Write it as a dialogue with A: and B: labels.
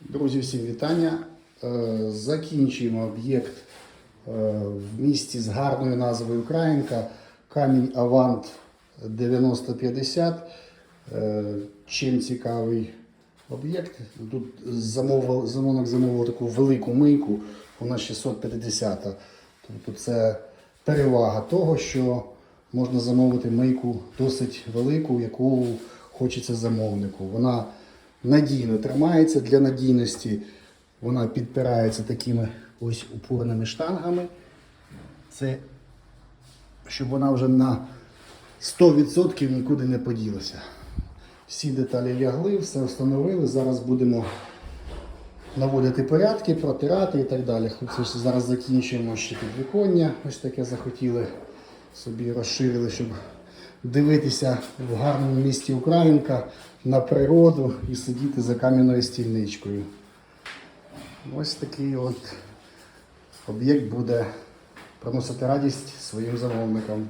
A: Друзі, всім вітання. Е, Закінчуємо об'єкт е, в місті з гарною назвою Українка. Камінь Авант 9050. Е, Чим цікавий об'єкт? Тут замовив, замовник замовив таку велику мийку, вона 650. Тобто це перевага того, що можна замовити мийку досить велику, яку хочеться замовнику. Вона надійно тримається для надійності. Вона підпирається такими ось упорними штангами. Це щоб вона вже на 100% нікуди не поділася. Всі деталі лягли, все встановили. Зараз будемо наводити порядки, протирати і так далі. Хлопці, зараз закінчуємо ще підвіконня. Ось таке захотіли собі розширили, щоб дивитися в гарному місті Українка на природу і сидіти за кам'яною стільничкою. Ось такий от об'єкт буде приносити радість своїм замовникам.